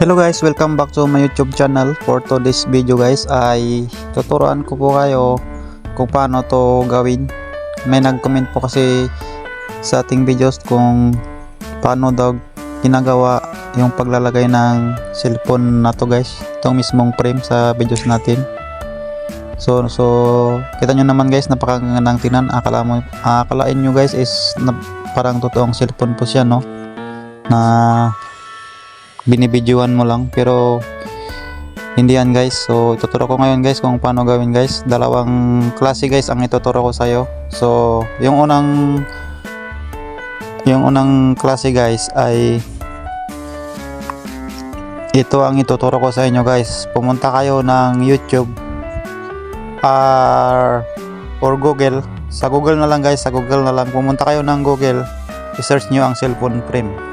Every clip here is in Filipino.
Hello guys, welcome back to my YouTube channel. For today's video guys ay tuturuan ko po kayo kung paano to gawin. May nag-comment po kasi sa ating videos kung paano daw ginagawa yung paglalagay ng cellphone na to guys. Itong mismong frame sa videos natin. So, so kita nyo naman guys, napakagandang tinan. Akala mo, akalain nyo guys is na, parang totoong cellphone po siya no. Na binibidyoan mo lang. Pero hindi yan guys. So ituturo ko ngayon guys kung paano gawin guys. Dalawang klase guys ang ituturo ko sa'yo. So yung unang yung unang klase guys ay ito ang ituturo ko sa inyo guys. Pumunta kayo ng youtube or, or google. Sa google na lang guys. Sa google na lang. Pumunta kayo ng google. I-search nyo ang cellphone frame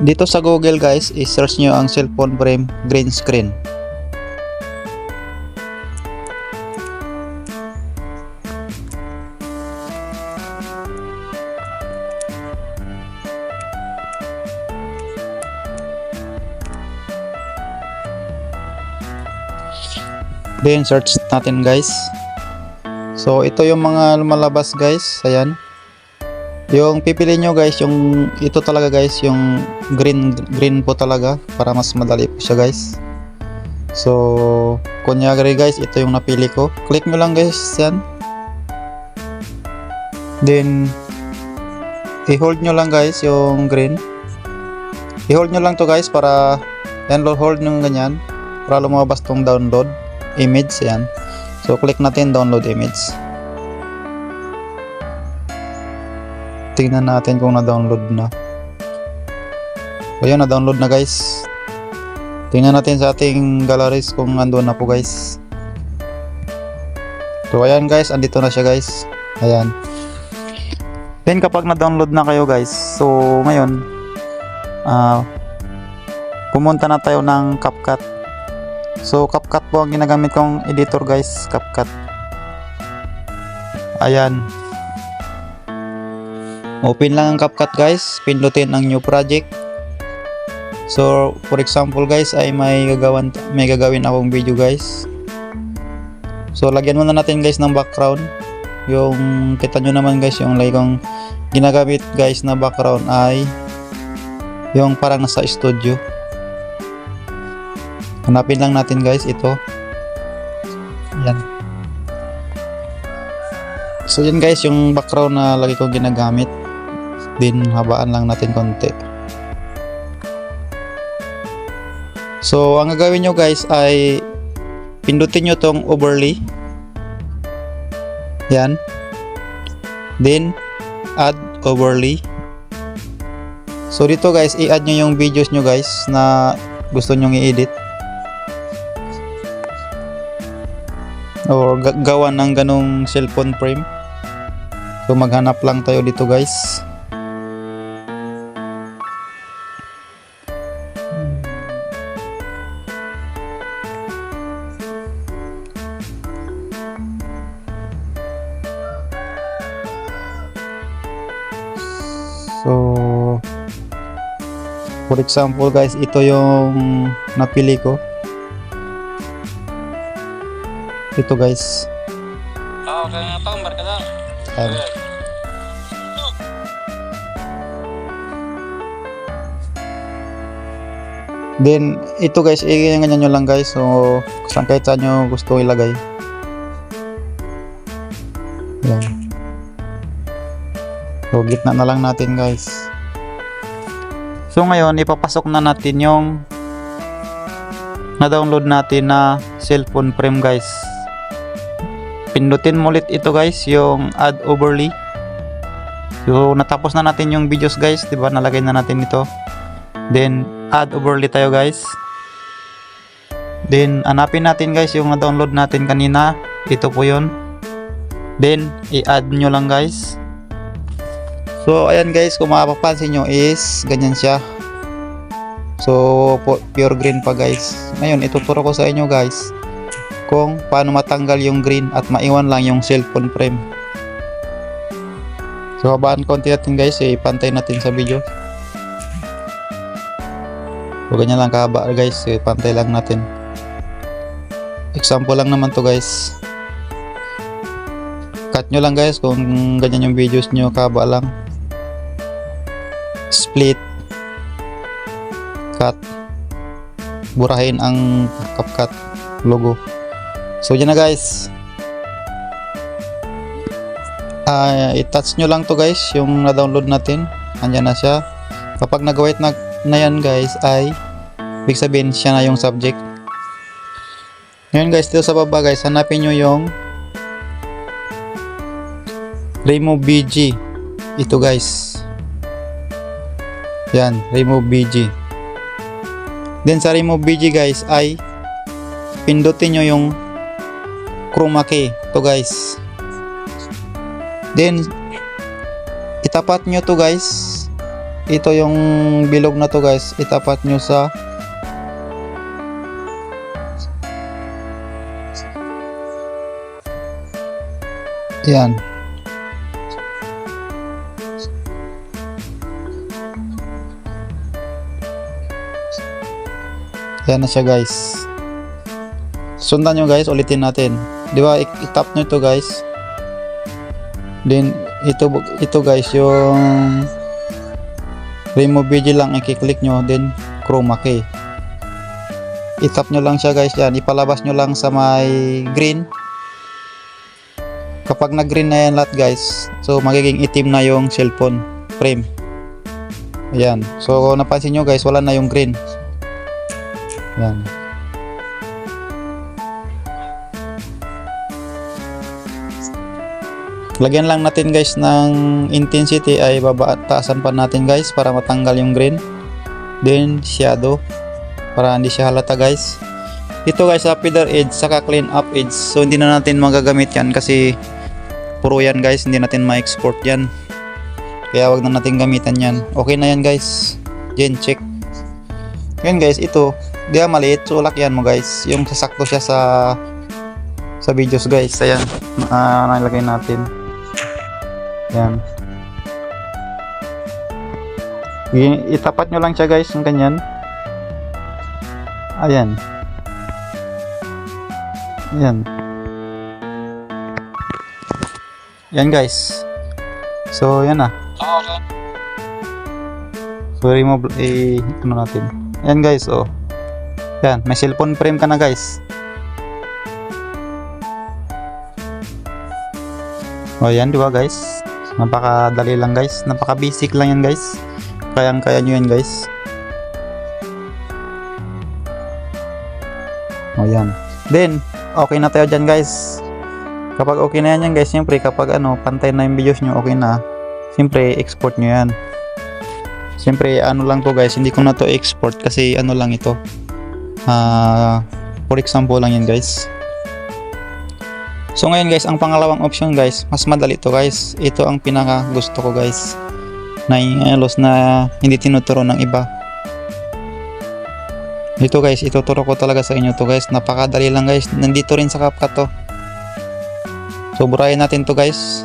Dito sa Google guys, i-search nyo ang cellphone frame green screen. Then search natin guys. So ito yung mga lumalabas guys. Ayan. Yung pipili nyo guys, yung ito talaga guys, yung green green po talaga para mas madali po siya guys. So, kunyari guys, ito yung napili ko. Click nyo lang guys yan. Then, i-hold nyo lang guys yung green. I-hold nyo lang to guys para yan, hold nyo ganyan para lumabas tong download image yan. So, click natin download image. Tingnan natin kung na-download na. Ayun, na-download na guys. Tingnan natin sa ating galleries kung andun na po guys. So ayan guys, andito na siya guys. Ayan. Then kapag na-download na kayo guys, so ngayon, ah pumunta na tayo ng CapCut. So CapCut po ang ginagamit kong editor guys, CapCut. Ayan. Open lang ang CapCut guys, pindutin ang new project. So, for example guys, ay may gagawin, may gagawin akong video guys. So, lagyan muna natin guys ng background. Yung, kita nyo naman guys, yung like kong ginagamit guys na background ay yung parang nasa studio. Hanapin lang natin guys ito. Yan. So, yan guys, yung background na lagi kong ginagamit din habaan lang natin konti. So ang gagawin nyo guys ay pindutin nyo tong overlay. Yan. Then add overlay. So dito guys i-add nyo yung videos nyo guys na gusto nyo i-edit. Or gawa ng ganong cellphone frame. So maghanap lang tayo dito guys for example guys, ito yung napili ko. Ito guys. Oo, kaya nga pa, marka lang. Ayan. Then, ito guys, i-ganyan nyo lang guys. So, saan kahit saan nyo gusto ilagay. Yan. So, gitna na lang natin guys. So, ngayon, ipapasok na natin yung na-download natin na cellphone frame guys. Pindutin mo ulit ito guys, yung add overlay. So, natapos na natin yung videos guys, 'di ba? Nalagay na natin ito. Then, add overlay tayo guys. Then, hanapin natin guys yung na-download natin kanina. Ito po yun. Then, i-add nyo lang guys. So, ayan guys, kung mapapansin nyo is, ganyan siya. So, pu- pure green pa guys. Ngayon, ituturo ko sa inyo guys kung paano matanggal yung green at maiwan lang yung cellphone frame. So habaan konti natin guys, eh, pantay natin sa video. So ganyan lang kahaba guys, eh, pantay lang natin. Example lang naman to guys. Cut nyo lang guys kung ganyan yung videos nyo, kahaba lang. Split. Cut. Burahin ang CapCut logo. So yan na guys. Ah, i-touch nyo lang to guys, yung na-download natin. Andyan na siya. Kapag nag-white na, na yan guys, ay ibig sabihin siya na yung subject. Ngayon guys, dito sa baba guys, hanapin nyo yung remove BG. Ito guys. Yan, remove BG. Then sa remove BG guys ay pindutin nyo yung chroma key. Ito guys. Then, itapat nyo to guys. Ito yung bilog na to guys. Itapat nyo sa Yan. Yan na siya guys. Sundan nyo guys, ulitin natin. Di ba, itap nyo ito guys. Then, ito, ito guys, yung remove video lang i-click nyo, then chroma key. Itap nyo lang siya guys yan. Ipalabas nyo lang sa may green. Kapag nag-green na yan lahat guys, so magiging itim na yung cellphone frame. Ayan. So, napansin nyo guys, wala na yung green. Ayan. Lagyan lang natin guys ng intensity ay baba taasan pa natin guys para matanggal yung green. Then shadow para hindi siya halata guys. Dito guys sa feather edge saka clean up edge. So hindi na natin magagamit yan kasi puro yan guys, hindi natin ma-export yan. Kaya wag na natin gamitan yan. Okay na yan guys. Gen check. Yan guys, ito. Di maliit, sulak yan mo guys. Yung sasakto siya sa sa videos guys. Ayan, uh, nalagay natin. Yan. I- itapat nyo lang siya guys, yung ganyan. Ayan. Ayan. Yan guys. So, yan na. So, remove, eh, ano natin. Yan guys, oh. Yan, may cellphone frame ka na guys. O yan, di ba guys? Napakadali lang guys. Napaka basic lang yan guys. Kayang kaya nyo yan guys. O yan. Then, okay na tayo dyan guys. Kapag okay na yan yan guys, siyempre kapag ano, pantay na yung videos nyo, okay na. Siyempre, export nyo yan. Siyempre, ano lang to guys, hindi ko na to export kasi ano lang ito. Ah, for example lang yan guys. So ngayon guys, ang pangalawang option guys, mas madali to guys. Ito ang pinaka gusto ko guys. Na halos na hindi tinuturo ng iba. Ito guys, ituturo ko talaga sa inyo to guys. Napakadali lang guys. Nandito rin sa CapCut to. So burahin natin to guys.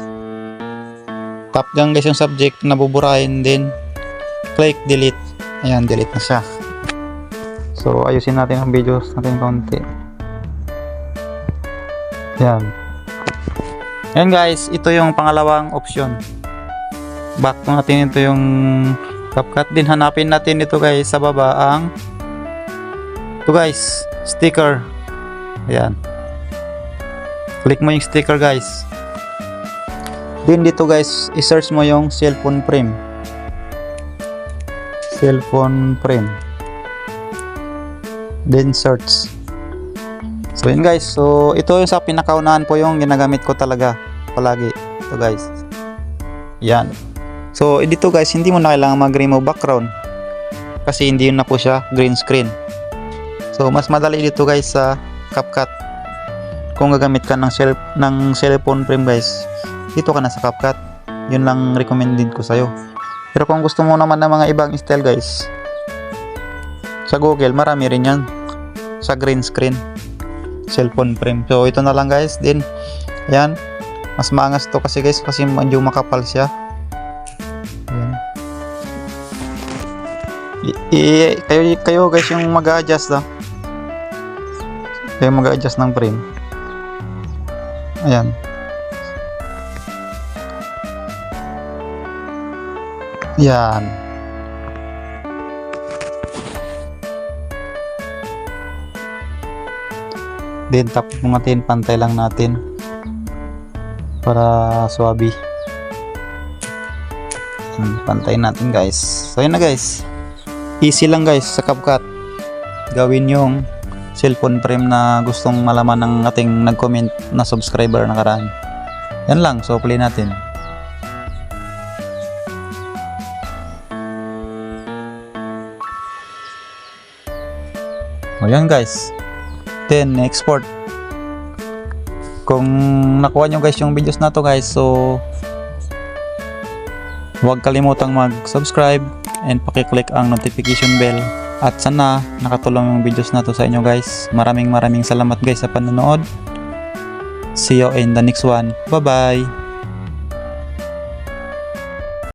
Tap lang guys yung subject na buburahin din. Click delete. Ayan, delete na siya. So ayusin natin ang videos natin konti. Yan. Yan guys, ito yung pangalawang option. Back natin ito yung CapCut. Din hanapin natin ito guys sa baba ang ito guys, sticker. Ayan. Click mo yung sticker guys. Din dito guys, i-search mo yung cellphone frame. Cellphone frame. Then search. So yun guys, so ito yung sa pinakaunahan po yung ginagamit ko talaga palagi. Ito guys. Yan. So eh, dito guys, hindi mo na kailangan mag-remove background kasi hindi na po siya green screen. So mas madali dito guys sa CapCut. Kung gagamit ka ng cell ng cellphone frame guys, dito ka na sa CapCut. Yun lang recommended ko sa'yo. Pero kung gusto mo naman ng mga ibang style guys, sa Google marami rin yan sa green screen. Cellphone frame. So ito na lang guys din. Yan mas maangas to kasi guys kasi medyo makapal siya. Yan. I, I, kayo, kayo guys yung mag-adjust ha ah. kayo mag-adjust ng frame. Ayan. Yan Then tapos natin, pantay lang natin. Para swabe. Yan, Pantay natin guys. So yun na guys. Easy lang guys sa CapCut. Gawin yung cellphone frame na gustong malaman ng ating nag-comment na subscriber nakaraan. Yan lang. So play natin. O yan guys. Then export. Kung nakuha nyo guys yung videos na to guys, so huwag kalimutang mag-subscribe and pakiclick ang notification bell. At sana nakatulong yung videos na to sa inyo guys. Maraming maraming salamat guys sa panonood. See you in the next one. Bye bye!